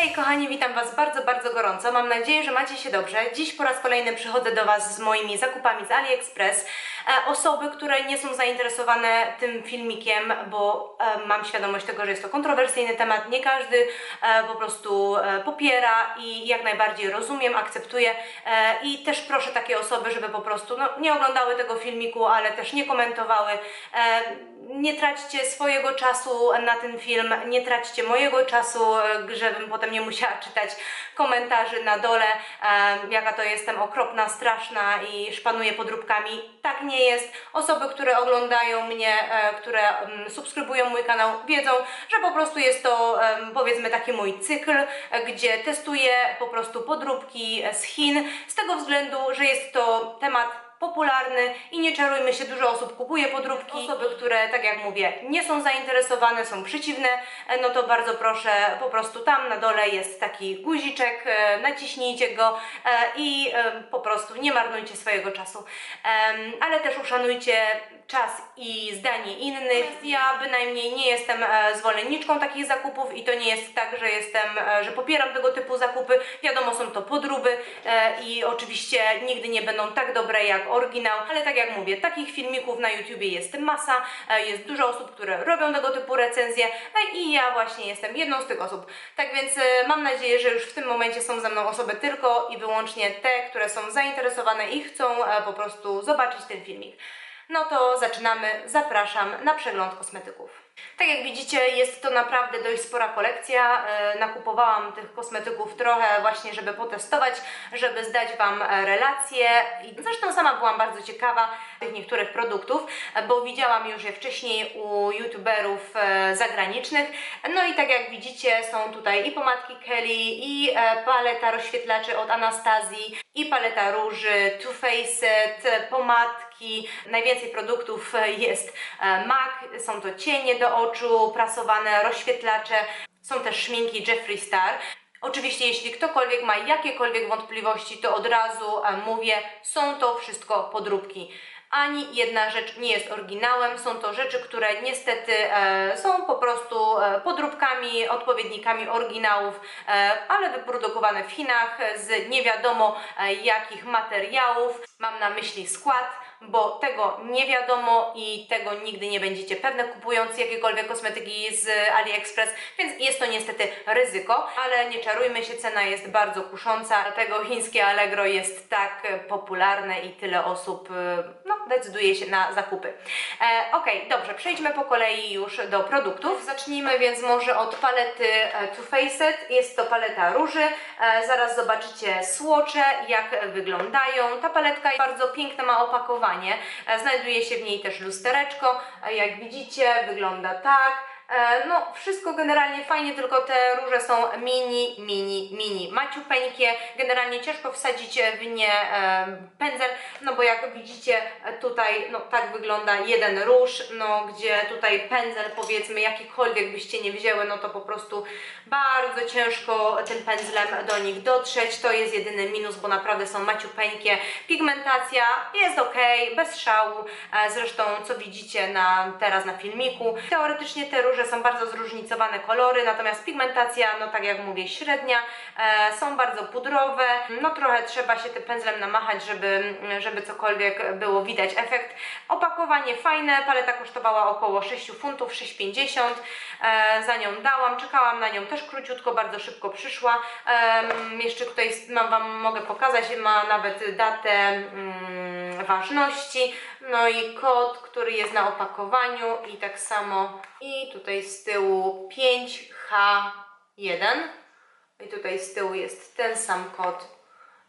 Hej kochani, witam Was bardzo, bardzo gorąco. Mam nadzieję, że macie się dobrze. Dziś po raz kolejny przychodzę do Was z moimi zakupami z AliExpress. E, osoby, które nie są zainteresowane tym filmikiem, bo e, mam świadomość tego, że jest to kontrowersyjny temat, nie każdy e, po prostu e, popiera i jak najbardziej rozumiem, akceptuję e, i też proszę takie osoby, żeby po prostu no, nie oglądały tego filmiku, ale też nie komentowały. E, nie traćcie swojego czasu na ten film, nie traćcie mojego czasu, e, żebym potem nie musiała czytać komentarzy na dole, jaka to jestem okropna, straszna i szpanuję podróbkami. Tak nie jest. Osoby, które oglądają mnie, e, które subskrybują mój kanał, wiedzą, że po prostu jest to powiedzmy taki mój cykl, gdzie testuję po prostu podróbki z Chin, z tego względu, że jest to temat popularny i nie czarujmy się, dużo osób kupuje podróbki. Osoby, które, tak jak mówię, nie są zainteresowane, są przeciwne, e, no to bardzo proszę, po prostu tam na dole jest taki guziczek, e, naciśnijcie go e, i po prostu nie marnujcie swojego czasu. Ale też uszanujcie czas i zdanie innych. Ja bynajmniej nie jestem e, zwolenniczką takich zakupów i to nie jest tak, że jestem, e, że popieram tego typu zakupy. Wiadomo, są to podróby e, i oczywiście nigdy nie będą tak dobre jak oryginał, ale tak jak mówię, takich filmików na YouTubie jest masa, e, jest dużo osób, które robią tego typu recenzje e, i ja właśnie jestem jedną z tych osób. Tak więc e, mam nadzieję, że już w tym momencie są ze mną osoby tylko i wyłącznie te, które są zainteresowane i chcą e, po prostu zobaczyć ten filmik. No to zaczynamy. Zapraszam na przegląd kosmetyków. Tak jak widzicie, jest to naprawdę dość spora kolekcja. E, Nakupowałam tych kosmetyków trochę właśnie, żeby potestować, żeby zdać Wam e, relacje. Zresztą sama byłam bardzo ciekawa tych niektórych produktów, e, bo widziałam już je wcześniej u youtuberów zagranicznych. No i tak jak widzicie, są tutaj i pomadki Kelly, i paleta rozświetlaczy od Anastazji, i paleta róży, Too Faced, e, Najwięcej produktów e, jest e, MAC, są to cienie do oczu, prasowane rozświetlacze, są też szminki Jeffree Star. Oczywiście, jeśli ktokolwiek ma jakiekolwiek wątpliwości, to od razu e, mówię, są to wszystko podróbki. Ani jedna rzecz nie jest oryginałem, są to rzeczy, które niestety e, są po prostu podróbkami, odpowiednikami oryginałów, e, ale wyprodukowane w Chinach z nie wiadomo jakich materiałów. Mam na myśli skład, bo tego nie wiadomo i tego nigdy nie będziecie pewne kupując jakiekolwiek kosmetyki z AliExpress, więc jest to niestety ryzyko, ale nie czarujmy się, cena jest bardzo kusząca, dlatego chińskie Allegro jest tak popularne i tyle osób e, no, decyduje się na zakupy. E, ok, dobrze, przejdźmy po kolei już do produktów. Zacznijmy więc może od palety e, Too Faced. Jest to paleta róży. E, zaraz zobaczycie słocze, jak wyglądają. Ta paletka bardzo piękne ma opakowanie. E, Znajduje się w niej też lustereczko. E, Jak widzicie, wygląda tak. E, No, wszystko generalnie fajnie, tylko te róże są mini, mini, mini, maciupeńkie. Generalnie ciężko wsadzić w nie e, pędzel, no bo jak widzicie tutaj, no tak wygląda jeden róż, no gdzie tutaj pędzel powiedzmy jakikolwiek byście nie wzięły, no to po prostu bardzo ciężko tym pędzlem do nich dotrzeć. To jest jedyny minus, bo naprawdę są maciupeńkie. Pigmentacja jest ok, bez szału. E, Zresztą co widzicie na, teraz na filmiku. Teoretycznie te róże są bardzo zróżnicowane kolory, natomiast pigmentacja, no tak jak mówię, średnia. E, Są bardzo pudrowe. No trochę trzeba się tym pędzlem namachać, żeby, żeby cokolwiek było widać efekt. Opakowanie fajne, paleta kosztowała około 6 funtów, 6,50. E, Za nią dałam, czekałam na nią też króciutko, bardzo szybko przyszła. Em, Jeszcze tutaj mam Wam mogę pokazać, ma nawet datę mm, ważności, no i kod, który jest na opakowaniu i tak samo i tutaj z tyłu 5H1 i tutaj z tyłu jest ten sam kod,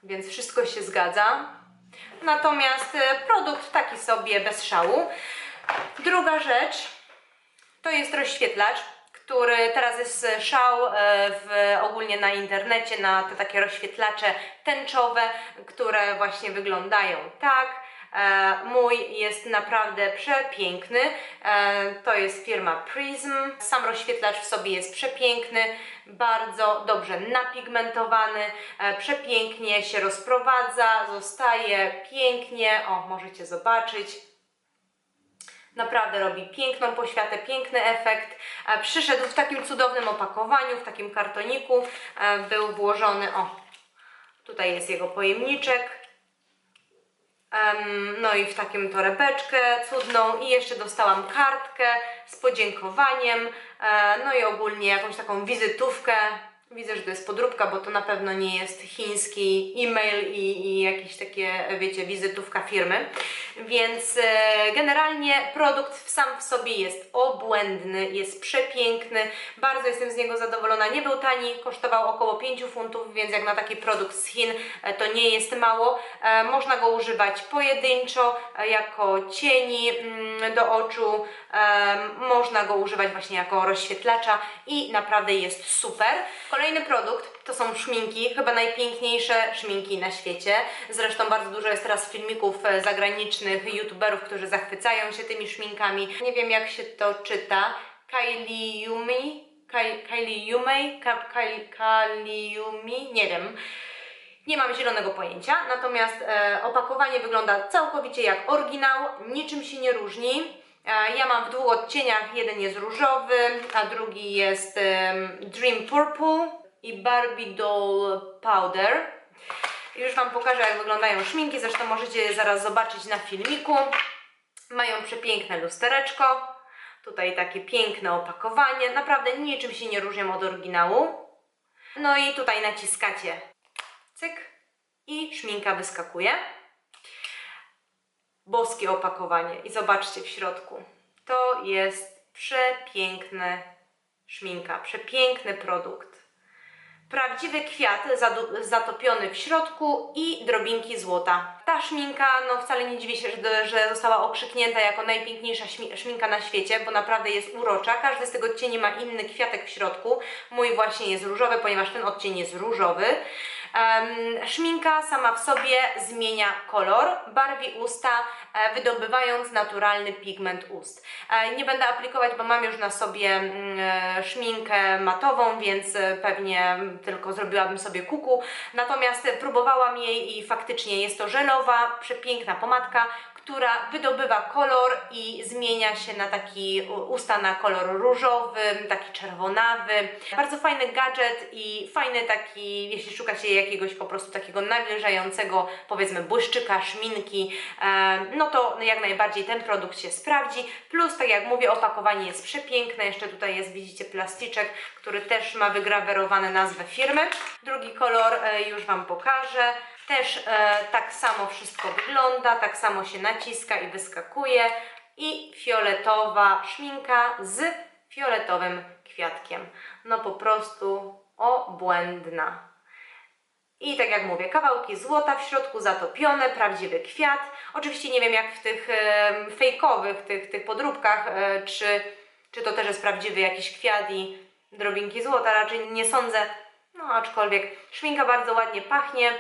więc wszystko się zgadza. Natomiast e, produkt taki sobie bez szału. Druga rzecz to jest rozświetlacz, który teraz jest szał e, w, ogólnie na internecie na te takie rozświetlacze tęczowe, które właśnie wyglądają tak. E, Mój jest naprawdę przepiękny. E, To jest firma Prism. Sam rozświetlacz w sobie jest przepiękny, bardzo dobrze napigmentowany, e, przepięknie się rozprowadza, zostaje pięknie. O, możecie zobaczyć. Naprawdę robi piękną poświatę, piękny efekt. Przyszedł w takim cudownym opakowaniu, w takim kartoniku. Był włożony, o, tutaj jest jego pojemniczek. No i w takim torebeczkę cudną i jeszcze dostałam kartkę z podziękowaniem, e, no i ogólnie jakąś taką wizytówkę. Widzę, że to jest podróbka, bo to na pewno nie jest chiński e-mail i, i jakieś takie, wiecie, wizytówka firmy. Więc e, generalnie produkt sam w sobie jest obłędny, jest przepiękny. Bardzo jestem z niego zadowolona. Nie był tani, kosztował około 5 funtów, więc jak na taki produkt z Chin e, to nie jest mało. E, można go używać pojedynczo, e, jako cieni mm, do oczu. E, można go używać właśnie jako rozświetlacza i naprawdę jest super. Produkt to są szminki, chyba najpiękniejsze szminki na świecie. Zresztą bardzo dużo jest teraz filmików e, zagranicznych youtuberów, którzy zachwycają się tymi szminkami. Nie wiem jak się to czyta. Kylie Yumi? Kylie Yumei? Kylie Yumi? Nie wiem. Nie mam zielonego pojęcia, natomiast e, opakowanie wygląda całkowicie jak oryginał, niczym się nie różni. E, ja mam w dwóch odcieniach, jeden jest różowy, a drugi jest Dream Purple i Barbie Doll Powder. Już Wam pokażę jak wyglądają szminki, zresztą możecie zaraz zobaczyć na filmiku. Mają przepiękne lustereczko, tutaj takie piękne opakowanie, naprawdę niczym się nie różnią od oryginału. No i tutaj naciskacie cyk i szminka wyskakuje. Boskie opakowanie i zobaczcie w środku. To jest przepiękne szminka, przepiękny produkt. Prawdziwy kwiat zatopiony w środku i drobinki złota. Ta szminka, no wcale nie dziwię się, że, że została okrzyknięta jako najpiękniejsza szminka na świecie, bo naprawdę jest urocza. Każdy z tych odcieni ma inny kwiatek w środku. Mój właśnie jest różowy, ponieważ ten odcień jest różowy. Szminka sama w sobie zmienia kolor, barwi usta, e, wydobywając naturalny pigment ust. E, nie będę aplikować, bo mam już na sobie mm, e, szminkę matową, więc pewnie tylko zrobiłabym sobie kuku. Natomiast próbowałam jej i faktycznie jest to żelowa, przepiękna pomadka, która wydobywa kolor i zmienia się na taki usta na kolor różowy, taki czerwonawy. Bardzo fajny gadżet i fajny taki, jeśli szukacie jakiegoś po prostu takiego nawilżającego, powiedzmy błyszczyka, szminki, no to jak najbardziej ten produkt się sprawdzi. Plus, tak jak mówię, opakowanie jest przepiękne. Jeszcze tutaj jest, widzicie, plasticzek, który też ma wygrawerowane nazwę firmy. Drugi kolor e, już Wam pokażę. Też e, tak samo wszystko wygląda, tak samo się naciska i wyskakuje. I fioletowa szminka z fioletowym kwiatkiem. No po prostu obłędna. I tak jak mówię, kawałki złota w środku zatopione, prawdziwy kwiat. Oczywiście nie wiem jak w tych e, fejkowych, tych, tych podróbkach, e, czy, czy to też jest prawdziwy jakiś kwiat i drobinki złota, raczej nie sądzę. No aczkolwiek szminka bardzo ładnie pachnie,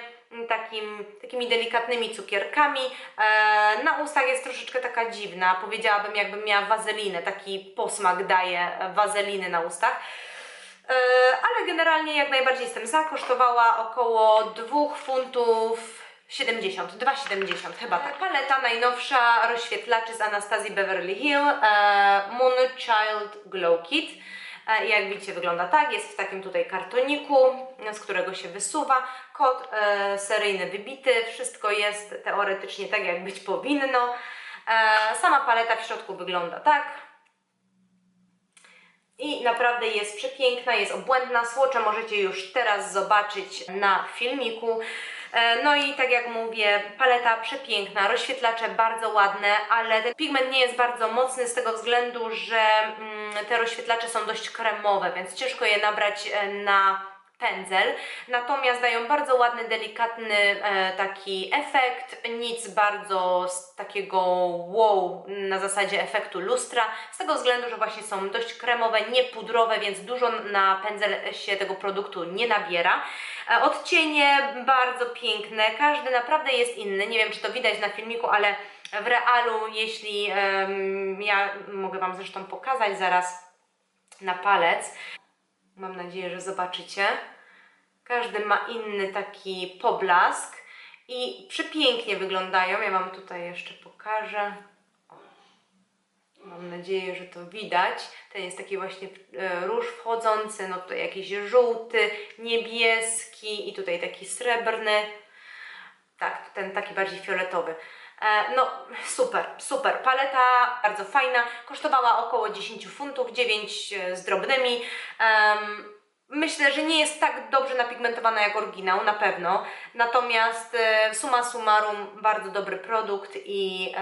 takim, takimi delikatnymi cukierkami. E, na ustach jest troszeczkę taka dziwna, powiedziałabym jakbym miała wazelinę, taki posmak daje e, wazeliny na ustach. E, ale generalnie jak najbardziej jestem za. Kosztowała około 2 funtów 70, 2,70 chyba tak. Paleta najnowsza rozświetlaczy z Anastazji Beverly Hill e, Moon Child Glow Kit. E, Jak widzicie wygląda tak, jest w takim tutaj kartoniku, z którego się wysuwa. Kod e, seryjny wybity, wszystko jest teoretycznie tak jak być powinno. E, sama paleta w środku wygląda tak. I naprawdę jest przepiękna, jest obłędna. Słocze możecie już teraz zobaczyć na filmiku. No i tak jak mówię, paleta przepiękna, rozświetlacze bardzo ładne, ale ten pigment nie jest bardzo mocny z tego względu, że mm, te rozświetlacze są dość kremowe, więc ciężko je nabrać e, na pędzel, natomiast dają bardzo ładny, delikatny e, taki efekt, nic bardzo takiego wow na zasadzie efektu lustra, z tego względu, że właśnie są dość kremowe, nie pudrowe, więc dużo na pędzel się tego produktu nie nabiera. E, odcienie bardzo piękne, każdy naprawdę jest inny, nie wiem czy to widać na filmiku, ale w realu, jeśli ja mogę Wam zresztą pokazać zaraz na palec, Mam nadzieję, że zobaczycie. Każdy ma inny taki poblask i przepięknie wyglądają. Ja Wam tutaj jeszcze pokażę. Mam nadzieję, że to widać. Ten jest taki właśnie e, róż wchodzący, no tutaj jakiś żółty, niebieski i tutaj taki srebrny. Tak, ten taki bardziej fioletowy. E, No, super, super. Paleta bardzo fajna. Kosztowała około 10 funtów, 9 e, z drobnymi. Myślę, że nie jest tak dobrze napigmentowana jak oryginał, na pewno. Natomiast e, summa summarum, bardzo dobry produkt i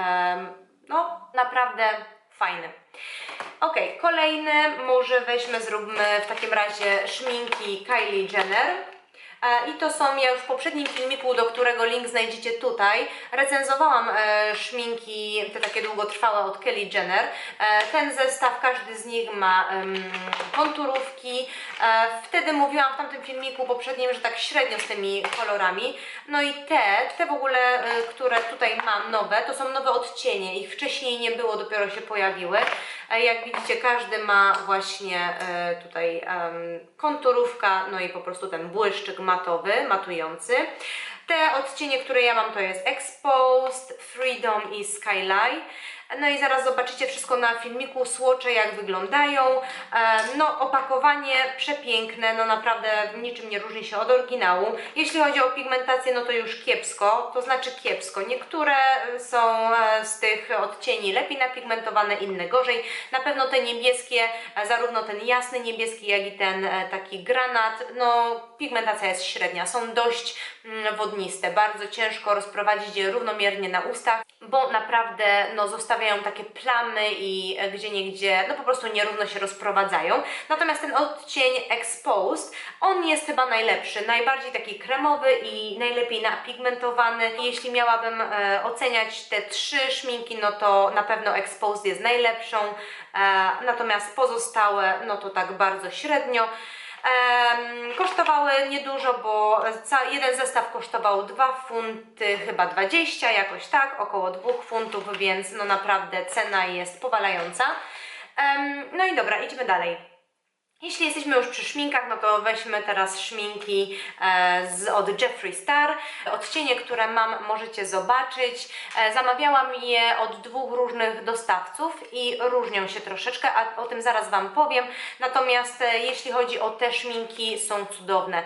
no, naprawdę fajny. Ok, kolejny, może weźmy, zróbmy w takim razie szminki Kylie Jenner. E, I to są, ja już w poprzednim filmiku, do którego link znajdziecie tutaj, recenzowałam e, szminki, te takie długotrwałe od Kelly Jenner. E, ten zestaw, każdy z nich ma konturówki. Wtedy mówiłam w tamtym filmiku poprzednim, że tak średnio z tymi kolorami. No i te, te w ogóle, które tutaj mam nowe, to są nowe odcienie. Ich wcześniej nie było, dopiero się pojawiły. Jak widzicie, każdy ma właśnie e, tutaj konturówka, no i po prostu ten błyszczyk matowy, matujący. Te odcienie, które ja mam, to jest Exposed, Freedom i Skyline. No i zaraz zobaczycie wszystko na filmiku, słocze jak wyglądają. E, No opakowanie przepiękne, no naprawdę niczym nie różni się od oryginału. Jeśli chodzi o pigmentację, no to już kiepsko, to znaczy kiepsko. Niektóre są e, z tych odcieni lepiej napigmentowane, inne gorzej. Na pewno te niebieskie, e, zarówno ten jasny niebieski, jak i ten taki granat, no pigmentacja jest średnia, są dość mm, wodniste, bardzo ciężko rozprowadzić je równomiernie na ustach, bo naprawdę no, zostawiają takie plamy i e, gdzie niegdzie no po prostu nierówno się rozprowadzają. Natomiast ten odcień Exposed, on jest chyba najlepszy, najbardziej taki kremowy i najlepiej napigmentowany. Jeśli miałabym e, oceniać te trzy szminki, no to na pewno Exposed jest najlepszą, e, natomiast pozostałe no to tak bardzo średnio. Kosztowały niedużo, bo jeden zestaw kosztował 2 funty, chyba 20, jakoś tak, około 2 funtów, więc no naprawdę cena jest powalająca. No i dobra, idźmy dalej. Jeśli jesteśmy już przy szminkach, no to weźmy teraz szminki e, z, od Jeffree Star. Odcienie, które mam, możecie zobaczyć. E, zamawiałam je od dwóch różnych dostawców i różnią się troszeczkę, a o tym zaraz Wam powiem. Natomiast e, jeśli chodzi o te szminki, są cudowne.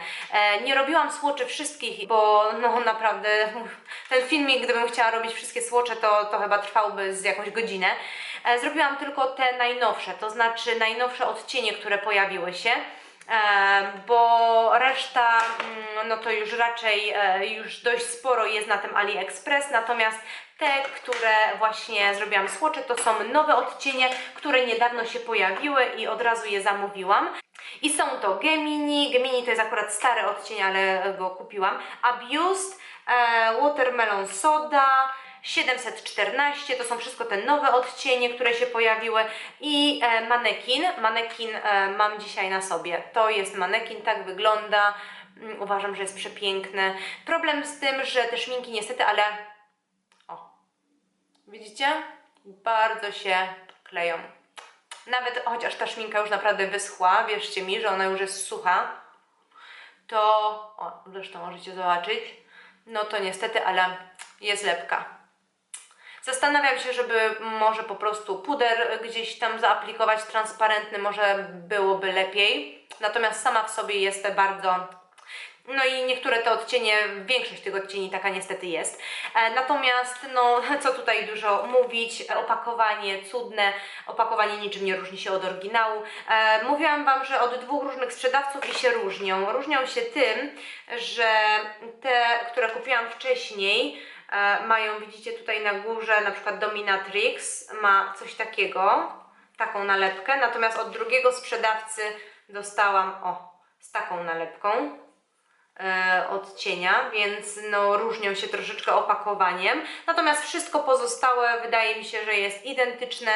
Nie robiłam słoczy wszystkich, bo no naprawdę ten filmik, gdybym chciała robić wszystkie słocze, to, to chyba trwałby z jakąś godzinę. E, Zrobiłam tylko te najnowsze, to znaczy najnowsze odcienie, które pojawiły się. E, bo reszta, mm, no to już raczej e, już dość sporo jest na tym AliExpress, natomiast te, które właśnie zrobiłam słocze, to są nowe odcienie, które niedawno się pojawiły i od razu je zamówiłam. I są to Gemini, Gemini to jest akurat stary odcień, ale go kupiłam, Abused, Watermelon Soda, 714, to są wszystko te nowe odcienie, które się pojawiły i e, manekin, manekin e, mam dzisiaj na sobie, to jest manekin, tak wygląda, Mm, uważam, że jest przepiękny. Problem z tym, że te szminki niestety, ale o, widzicie? Bardzo się kleją. Nawet chociaż ta szminka już naprawdę wyschła, wierzcie mi, że ona już jest sucha, to, o, zresztą możecie zobaczyć, no to niestety, ale jest lepka. Zastanawiam się, żeby może po prostu puder gdzieś tam zaaplikować transparentny, może byłoby lepiej. Natomiast sama w sobie jest bardzo. No i niektóre te odcienie, większość tych odcieni taka niestety jest. E, natomiast, no co tutaj dużo mówić, opakowanie cudne, opakowanie niczym nie różni się od oryginału. E, mówiłam Wam, że od dwóch różnych sprzedawców i się różnią. Różnią się tym, że te, które kupiłam wcześniej, mają, widzicie tutaj na górze, na przykład Dominatrix ma coś takiego, taką nalepkę, natomiast od drugiego sprzedawcy dostałam, o, z taką nalepką e, odcienia, więc no różnią się troszeczkę opakowaniem. Natomiast wszystko pozostałe wydaje mi się, że jest identyczne.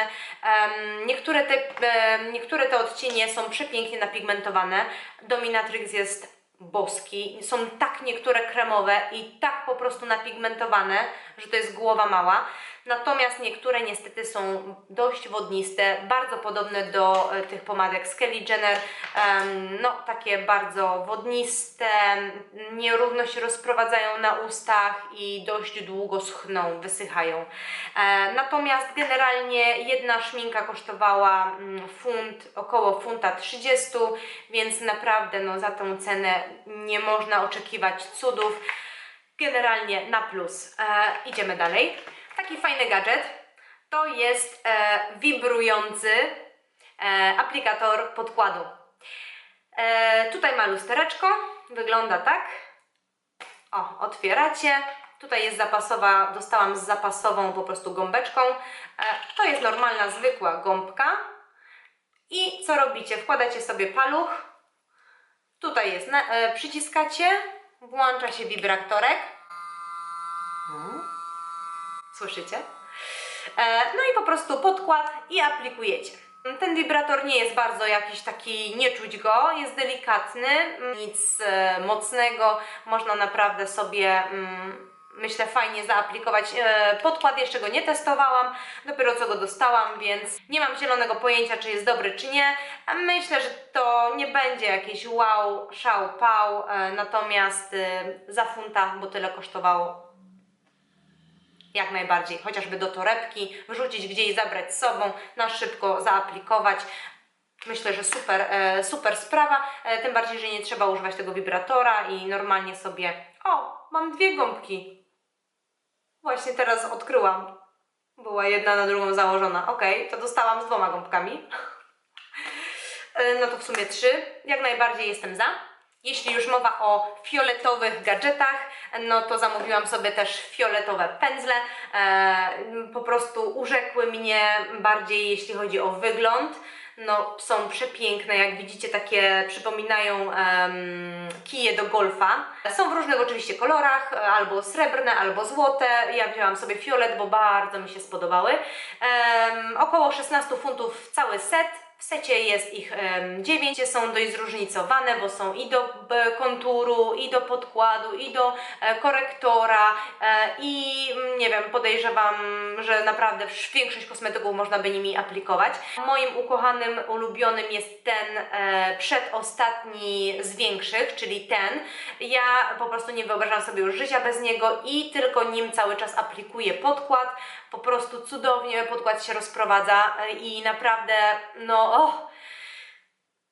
Niektóre, te, em, niektóre te odcienie są przepięknie napigmentowane. Dominatrix jest boski. Są tak niektóre kremowe i tak po prostu napigmentowane, że to jest głowa mała. Natomiast niektóre niestety są dość wodniste, bardzo podobne do e, tych pomadek z Kelly Jenner, no takie bardzo wodniste, nierówno się rozprowadzają na ustach i dość długo schną, wysychają. E, natomiast generalnie jedna szminka kosztowała mm, funt, około funta 30, więc naprawdę no, za tą cenę nie można oczekiwać cudów. Generalnie na plus. E, idziemy dalej. Taki fajny gadżet to jest e, wibrujący e, aplikator podkładu. E, tutaj ma lustereczko, wygląda tak. O, otwieracie. Tutaj jest zapasowa, dostałam z zapasową po prostu gąbeczką. E, to jest normalna, zwykła gąbka. I co robicie? Wkładacie sobie paluch. Tutaj jest, na, e, przyciskacie, włącza się wibratorek. Słyszycie? E, no i po prostu podkład i aplikujecie. Ten wibrator nie jest bardzo jakiś taki, nie czuć go, jest delikatny, nic e, mocnego, można naprawdę sobie, mm, myślę, fajnie zaaplikować. E, podkład jeszcze go nie testowałam, dopiero co go dostałam, więc nie mam zielonego pojęcia, czy jest dobry, czy nie. Myślę, że to nie będzie jakiś wow, szał, pał, natomiast za funta, bo tyle kosztowało, jak najbardziej, chociażby do torebki, wrzucić gdzieś, zabrać z sobą, na szybko zaaplikować. Myślę, że super, e, super sprawa, e, tym bardziej, że nie trzeba używać tego wibratora i normalnie sobie... O, mam dwie gąbki. Właśnie teraz odkryłam. Była jedna na drugą założona. Ok, to dostałam z dwoma gąbkami. E, No to w sumie trzy. Jak najbardziej jestem za. Jeśli już mowa o fioletowych gadżetach, no to zamówiłam sobie też fioletowe pędzle. E, po prostu urzekły mnie bardziej, jeśli chodzi o wygląd. No, są przepiękne, jak widzicie, takie przypominają em, kije do golfa. Są w różnych oczywiście kolorach, albo srebrne, albo złote. Ja wzięłam sobie fiolet, bo bardzo mi się spodobały. Em, około 16 funtów cały set. W secie jest ich em, 9, są dość zróżnicowane, bo są i do konturu, i do podkładu, i do e, korektora e, i mm, nie wiem, podejrzewam, że naprawdę większość kosmetyków można by nimi aplikować. Moim ukochanym, ulubionym jest ten e, przedostatni z większych, czyli ten. Ja po prostu nie wyobrażam sobie już życia bez niego i tylko nim cały czas aplikuję podkład. Po prostu cudownie podkład się rozprowadza e, i naprawdę, no, o,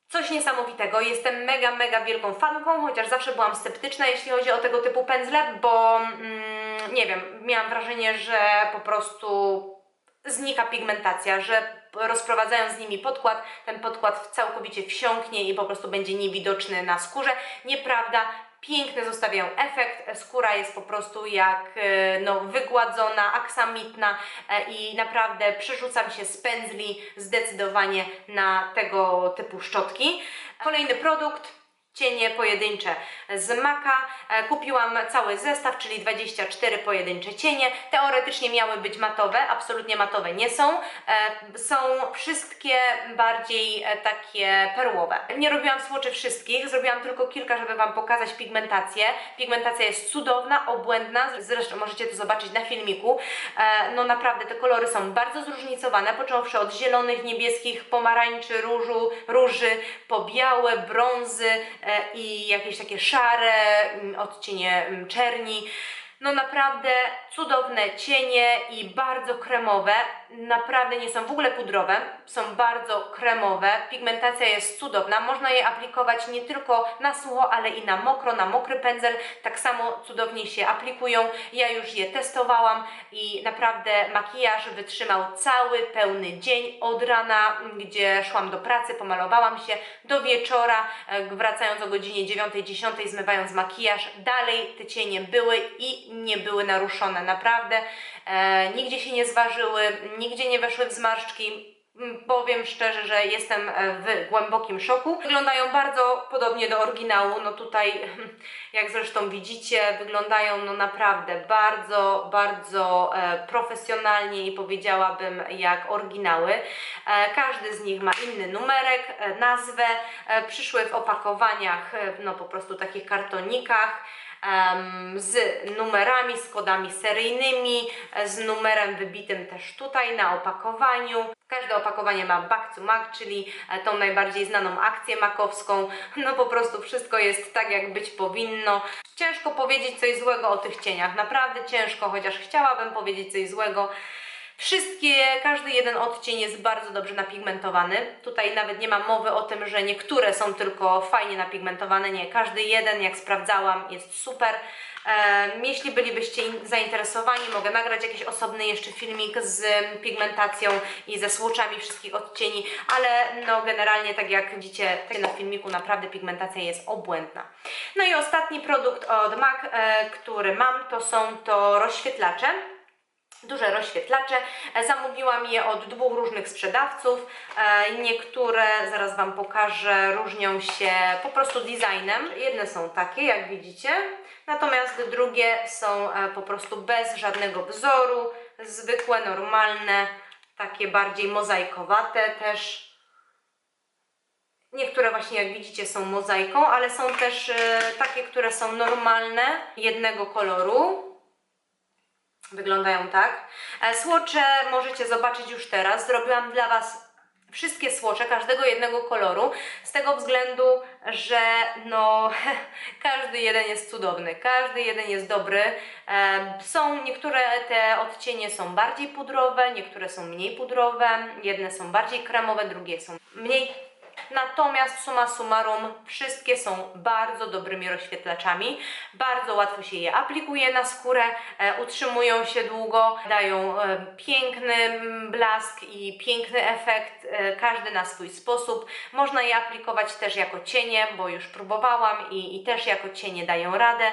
Coś niesamowitego. Jestem mega, mega wielką fanką, chociaż zawsze byłam sceptyczna, jeśli chodzi o tego typu pędzle, bo mm, nie wiem, miałam wrażenie, że po prostu znika pigmentacja, że rozprowadzając z nimi podkład, ten podkład całkowicie wsiąknie i po prostu będzie niewidoczny na skórze. Nieprawda. Piękny zostawiają efekt, skóra jest po prostu jak e, no, wygładzona, aksamitna e, i naprawdę przerzucam się z pędzli zdecydowanie na tego typu szczotki. Kolejny produkt, cienie pojedyncze z Maka. E, Kupiłam cały zestaw, czyli 24 pojedyncze cienie. Teoretycznie miały być matowe, absolutnie matowe nie są. E, Są wszystkie bardziej e, takie perłowe. Nie robiłam słoczy wszystkich, zrobiłam tylko kilka, żeby Wam pokazać pigmentację. Pigmentacja jest cudowna, obłędna, zresztą możecie to zobaczyć na filmiku. No naprawdę te kolory są bardzo zróżnicowane, począwszy od zielonych, niebieskich, pomarańczy, różu, róży, po białe, brązy i jakieś takie szare mm, odcienie mm, czerni. No naprawdę cudowne cienie i bardzo kremowe. Naprawdę nie są w ogóle pudrowe, są bardzo kremowe. Pigmentacja jest cudowna. Można je aplikować nie tylko na sucho, ale i na mokro, na mokry pędzel. Tak samo cudownie się aplikują. Ja już je testowałam i naprawdę makijaż wytrzymał cały pełny dzień od rana, gdzie szłam do pracy, pomalowałam się do wieczora, e, wracając o godzinie 9-10, zmywając makijaż. Dalej te cienie były i nie były naruszone. Naprawdę e, nigdzie się nie zważyły, nigdzie nie weszły w zmarszczki. Mm, Powiem szczerze, że jestem e, w głębokim szoku. Wyglądają bardzo podobnie do oryginału. No tutaj, jak zresztą widzicie, wyglądają no naprawdę bardzo, bardzo e, profesjonalnie i powiedziałabym jak oryginały. E, każdy z nich ma inny numerek, nazwę. Przyszły w opakowaniach, no po prostu takich kartonikach. Z numerami, z kodami seryjnymi, z numerem wybitym też tutaj na opakowaniu. Każde opakowanie ma back to Mac, czyli e, tą najbardziej znaną akcję makowską. No po prostu wszystko jest tak, jak być powinno. Ciężko powiedzieć coś złego o tych cieniach, naprawdę ciężko, chociaż chciałabym powiedzieć coś złego. Wszystkie, każdy jeden odcień jest bardzo dobrze napigmentowany. Tutaj nawet nie ma mowy o tym, że niektóre są tylko fajnie napigmentowane. Nie, każdy jeden, jak sprawdzałam, jest super. Em, jeśli bylibyście in- zainteresowani, mogę nagrać jakiś osobny jeszcze filmik z pigmentacją i ze słoczami wszystkich odcieni, ale no generalnie tak jak widzicie tutaj na filmiku naprawdę pigmentacja jest obłędna. No i ostatni produkt od MAC, e, który mam, to są to rozświetlacze duże rozświetlacze. E, Zamówiłam je od dwóch różnych sprzedawców. E, Niektóre, zaraz Wam pokażę, różnią się po prostu designem. Jedne są takie, jak widzicie, natomiast drugie są e, po prostu bez żadnego wzoru, zwykłe, normalne, takie bardziej mozaikowate też. Niektóre właśnie jak widzicie są mozaiką, ale są też takie, które są normalne, jednego koloru. Wyglądają tak. E, Słocze możecie zobaczyć już teraz. Zrobiłam dla Was wszystkie słocze, każdego jednego koloru, z tego względu, że no każdy jeden jest cudowny, każdy jeden jest dobry. E, Są niektóre te odcienie są bardziej pudrowe, niektóre są mniej pudrowe, jedne są bardziej kremowe, drugie są mniej Natomiast summa summarum wszystkie są bardzo dobrymi rozświetlaczami. Bardzo łatwo się je aplikuje na skórę, e, utrzymują się długo, dają e, piękny blask i piękny efekt, e, każdy na swój sposób. Można je aplikować też jako cienie, bo już próbowałam i, i też jako cienie dają radę.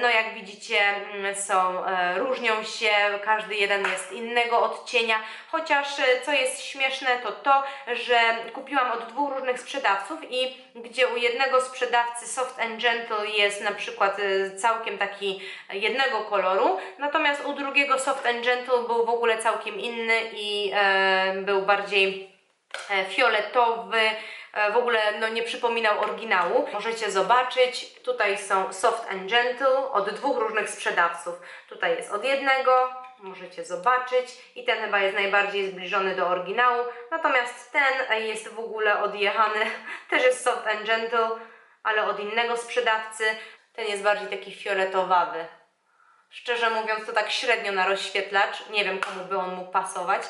No jak widzicie mm, są, różnią się, każdy jeden jest innego odcienia, chociaż co jest śmieszne to to, że kupiłam od dwóch różnych sprzedawców i gdzie u jednego sprzedawcy Soft and Gentle jest na przykład e, całkiem taki jednego koloru, natomiast u drugiego Soft and Gentle był w ogóle całkiem inny i e, był bardziej fioletowy, w ogóle no, nie przypominał oryginału. Możecie zobaczyć, tutaj są Soft and Gentle od dwóch różnych sprzedawców. Tutaj jest od jednego, możecie zobaczyć i ten chyba jest najbardziej zbliżony do oryginału, natomiast ten jest w ogóle odjechany, też jest Soft and Gentle, ale od innego sprzedawcy. Ten jest bardziej taki fioletowawy. Szczerze mówiąc, to tak średnio na rozświetlacz. Nie wiem, komu by on mógł pasować,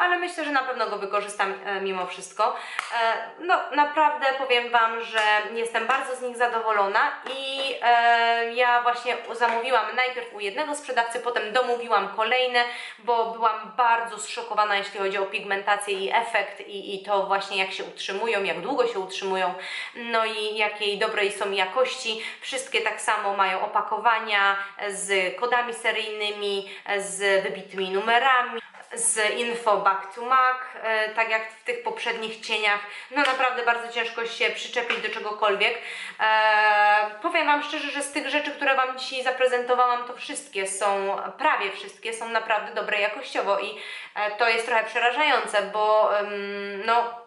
ale myślę, że na pewno go wykorzystam e, mimo wszystko. E, no, naprawdę powiem Wam, że jestem bardzo z nich zadowolona i e, ja właśnie zamówiłam najpierw u jednego sprzedawcy, potem domówiłam kolejne, bo byłam bardzo zszokowana, jeśli chodzi o pigmentację i efekt i, i to właśnie jak się utrzymują, jak długo się utrzymują, no i jakiej dobrej są jakości. Wszystkie tak samo mają opakowania z kodami seryjnymi, z wybitymi numerami, z info back to Mac, e, tak jak w tych poprzednich cieniach. No naprawdę bardzo ciężko się przyczepić do czegokolwiek. E, powiem Wam szczerze, że z tych rzeczy, które Wam dzisiaj zaprezentowałam, to wszystkie są, prawie wszystkie są naprawdę dobre jakościowo i e, to jest trochę przerażające, bo em, no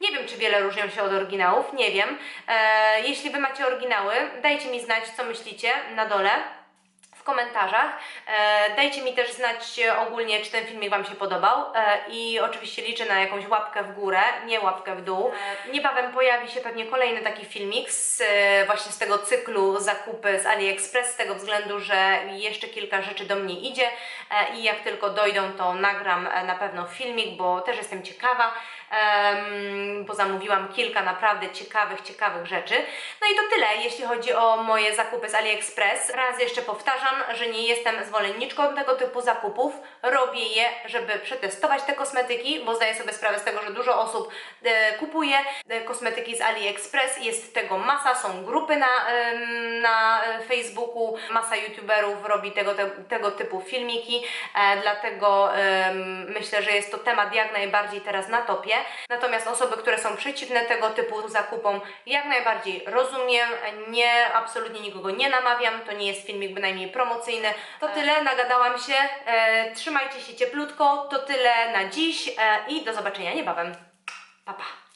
nie wiem, czy wiele różnią się od oryginałów, nie wiem. E, jeśli Wy macie oryginały, dajcie mi znać, co myślicie na dole komentarzach. E, dajcie mi też znać ogólnie, czy ten filmik Wam się podobał e, i oczywiście liczę na jakąś łapkę w górę, nie łapkę w dół. E, niebawem pojawi się pewnie kolejny taki filmik z, właśnie z tego cyklu zakupy z AliExpress, z tego względu, że jeszcze kilka rzeczy do mnie idzie i jak tylko dojdą, to nagram na pewno filmik, bo też jestem ciekawa, bo zamówiłam kilka naprawdę ciekawych, ciekawych rzeczy. No i to tyle, jeśli chodzi o moje zakupy z AliExpress. Raz jeszcze powtarzam, że nie jestem zwolenniczką tego typu zakupów. Robię je, żeby przetestować te kosmetyki, bo zdaję sobie sprawę z tego, że dużo osób e, kupuje e, kosmetyki z AliExpress. Jest tego masa, są grupy na, na e, Facebooku, masa youtuberów robi tego, te, tego typu filmiki, dlatego myślę, że jest to temat jak najbardziej teraz na topie. Natomiast osoby, które są przeciwne tego typu zakupom, jak najbardziej rozumiem, nie, absolutnie nikogo nie namawiam, to nie jest filmik bynajmniej promocyjny. To tyle, nagadałam się, e, trzymajcie się cieplutko, to tyle na dziś e, i do zobaczenia niebawem. Pa, pa.